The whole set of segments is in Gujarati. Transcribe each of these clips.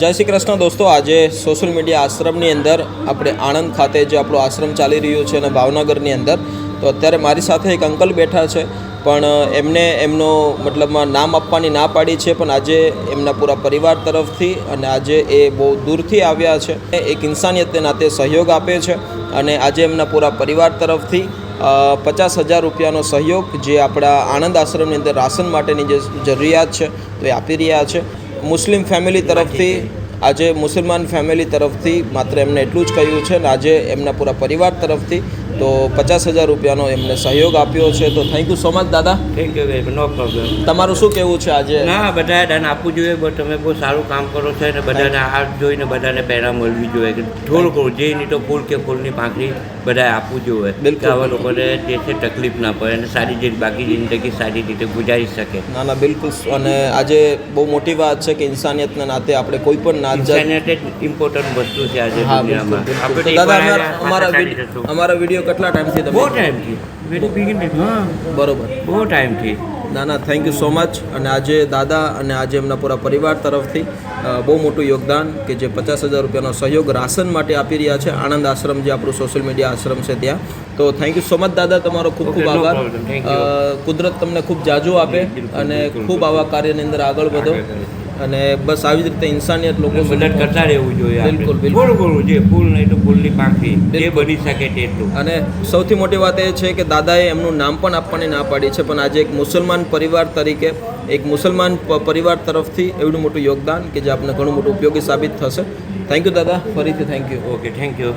જય શ્રી કૃષ્ણ દોસ્તો, આજે સોશિયલ મીડિયા આશ્રમની અંદર આપણે આણંદ ખાતે જે આપણો આશ્રમ ચાલી રહ્યો છે અને ભાવનગરની અંદર, તો અત્યારે મારી સાથે એક અંકલ બેઠા છે. પણ એમને એમનો મતલબમાં નામ આપવાની ના પાડી છે, પણ આજે એમના પૂરા પરિવાર તરફથી અને આજે એ બહુ દૂરથી આવ્યા છે. એક ઇન્સાનિયતને નાતે સહયોગ આપે છે અને આજે એમના પૂરા પરિવાર તરફથી પચાસ હજાર રૂપિયાનો સહયોગ જે આપણા આણંદ આશ્રમની અંદર રાશન માટેની જે જરૂરિયાત છે, તો એ આપી રહ્યા છે. મુસ્લિમ ફેમિલી તરફથી આજે મુસલમાન ફેમિલી તરફથી માત્ર એમને એટલું જ કહ્યું છે ને આજે એમના પૂરા પરિવાર તરફથી તો પચાસ હજાર રૂપિયાનો એમને સહયોગ આપ્યો છે. તો થેન્ક યુ સો મચ દાદા. Thank you very no problem તમારું શું કહેવું છે આજે? ના બધાએ દાન આપવું જોઈએ. બટ તમે બહુ સારું કામ કરો છો અને બધાને આ જોઈને બધાને પહેરા મળવી જોઈએ. કે ઢોલ થોડું જે નહીં તો ફૂલ કે ફૂલની પાંખડી બધાએ આપવું જોઈએ. બિલકુલ. આવા લોકોને જે છે તકલીફ ના પડે અને સારી રીતે બાકી જિંદગી સારી રીતે ગુજારી શકે. ના ના બિલકુલ. અને આજે બહુ મોટી વાત છે કે ઇન્સાનિયતના નાતે આપણે કોઈ પણ ઇમ્પોર્ટન્ટ વસ્તુ છે આજે દુનિયામાં. આપણે અમારા અમારા વીડિયો વીડિયો કેટલા ટાઈમથી બહુ ટાઈમથી વેરી બિગિનિંગ હા. બરોબર. બહુ ટાઈમથી ના ના થેન્ક યુ સો મચ અને આજે દાદા અને આજે એમના પૂરા પરિવાર તરફથી બહુ મોટું યોગદાન કે જે પચાસ હજાર રૂપિયાનો સહયોગ રાશન માટે આપી રહ્યા છે. આણંદ આશ્રમ જે આપણું સોશિયલ મીડિયા આશ્રમ છે ત્યાં. તો થેન્ક યુ સો મચ દાદા. તમારો ખૂબ ખૂબ આભાર. કુદરત તમને ખૂબ જાજુ આપે અને ખૂબ આવા કાર્યની અંદર આગળ વધો. અને બસ આવી જ રીતે ઇન્સાનિયત લોકો મદદ કરતા રહેવું જોઈએ બિલકુલ, બિલકુલ. ભૂલ જોઈએ જે ફૂલ નહીં તો ફૂલની પાંખડી જે બની શકે તેટલું અને સૌથી મોટી વાત એ છે કે દાદાએ એમનું નામ પણ આપવાની ના પાડી છે પણ આજે એક મુસલમાન પરિવાર તરીકે એક મુસલમાન પરિવાર તરફથી એવડું મોટું યોગદાન કે જે આપને ઘણું મોટું ઉપયોગી સાબિત થશે. થેન્ક યુ દાદા. ફરીથી thank you okay thank you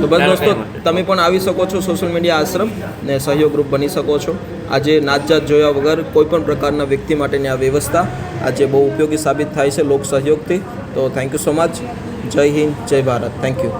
તો બસ દોસ્તો તમે પણ આવી શકો છો સોશિયલ મીડિયા આશ્રમ ને સહયોગ ગ્રુપ બની શકો છો. આજે નાત જાત જોયા વગર કોઈ પણ પ્રકારના વ્યક્તિ માટેની આ વ્યવસ્થા આજે બહુ ઉપયોગી સાબિત થાય છે લોક સહયોગથી. તો થેન્ક યુ સો મચ જય હિન્દ જય ભારત. Thank you